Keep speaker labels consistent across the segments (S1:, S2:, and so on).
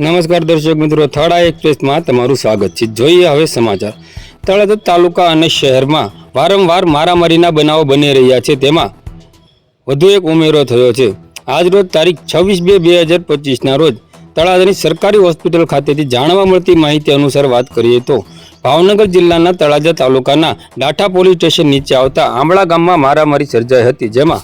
S1: નમસ્કાર દર્શક મિત્રો થડા એક્સપ્રેસમાં તમારું સ્વાગત છે. જોઈએ હવે સમાચાર. તળાજા તાલુકા અને શહેરમાં વારંવાર મારામારીના બનાવો બની રહ્યા છે. તેમાં વધુ એક ઉમેરો થયો છે. આજરોજ તારીખ છવ્વીસ બે બે હજાર પચીસના રોજ તળાજાની સરકારી હોસ્પિટલ ખાતેથી જાણવા મળતી માહિતી અનુસાર વાત કરીએ તો ભાવનગર જિલ્લાના તળાજા તાલુકાના ડાઠા પોલીસ સ્ટેશન નીચે આવતા આંબળા ગામમાં મારામારી સર્જાઈ હતી, જેમાં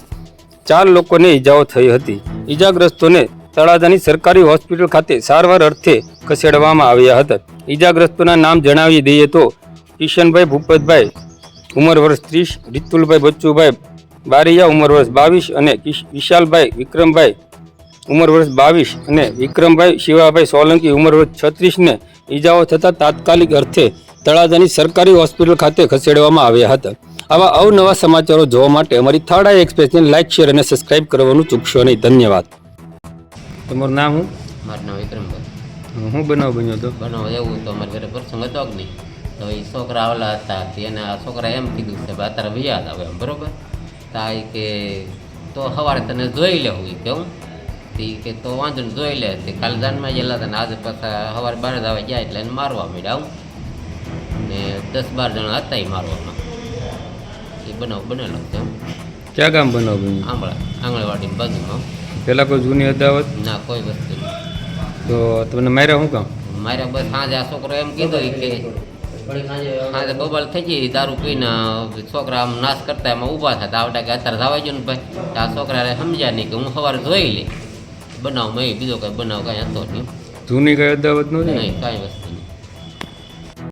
S1: ચાર લોકોને ઈજાઓ થઈ હતી. ઈજાગ્રસ્તોને તળાજાની સરકારી હોસ્પિટલ ખાતે સારવાર અર્થે ખસેડવામાં આવ્યા હતા. ઈજાગ્રસ્તોના નામ જણાવી દઈએ તો કિશનભાઈ ભૂપતભાઈ, ઉંમર વર્ષ ત્રીસ, રીતુલભાઈ બચ્ચુભાઈ બારિયા, ઉંમર વર્ષ બાવીસ અને વિશાલભાઈ વિક્રમભાઈ, ઉંમર વર્ષ બાવીસ અને વિક્રમભાઈ શિવાભાઈ સોલંકી, ઉંમર વર્ષ છત્રીસને ઈજાઓ થતાં તાત્કાલિક અર્થે તળાજાની સરકારી હોસ્પિટલ ખાતે ખસેડવામાં આવ્યા હતા. આવા અવનવા સમાચારો જોવા માટે અમારી આઈ એક્સપ્રેસને લાઇક શેર અને સબસ્ક્રાઇબ કરવાનું ચૂકશો નહીં. ધન્યવાદ. તમારું નામ હું
S2: મારું નામ વિક્રમભાઈ
S1: હું બનાવ બન્યો હતો
S2: બનાવ એવું તો અમારે ઘરે પ્રસંગ હતો કે નહીં. તો એ છોકરા આવેલા હતા એને આ છોકરા એમ કીધું કે ભાઈ અત્યારે વ્યાજ આવે એમ બરોબર? તા ઈ કે તો સવારે તને જોઈ લેવું કેવું. તી કે તો વાંધો જોઈ લે. તે કાલે દાનમાં ગયેલા હતા ને આજે પાછા સવારે બાર જ આવે ગયા એટલે એને મારવા મળ્યા આવું ને દસ બાર જણા હતા એ મારવામાં. એ બનાવ બનેલો છે.
S1: ક્યાં ગામ બનાવ બન્યો
S2: આંબળા આંગણવાડીની બાજુમાં.
S1: પહેલાં કોઈ જૂની અદાવત?
S2: ના કોઈ વસ્તુ
S1: તો તમને માર્યા શું કામ?
S2: મારે બસ સાંજે આ છોકરો એમ કીધો કે સાંજે બબાલ થઈ ગઈ દારૂ પીને છોકરા આમ નાશ કરતા એમાં ઊભા થતા આવતા કે અત્યારે જવા જો ને ભાઈ. આ છોકરાને સમજ્યા નહીં કે હું સવારે જોઈ લે બનાવ મેં બીજો કઈ બનાવ કાંઈ હતો નહીં.
S1: જૂની કઈ અદાવત
S2: નહીં કાંઈ વસ્તુ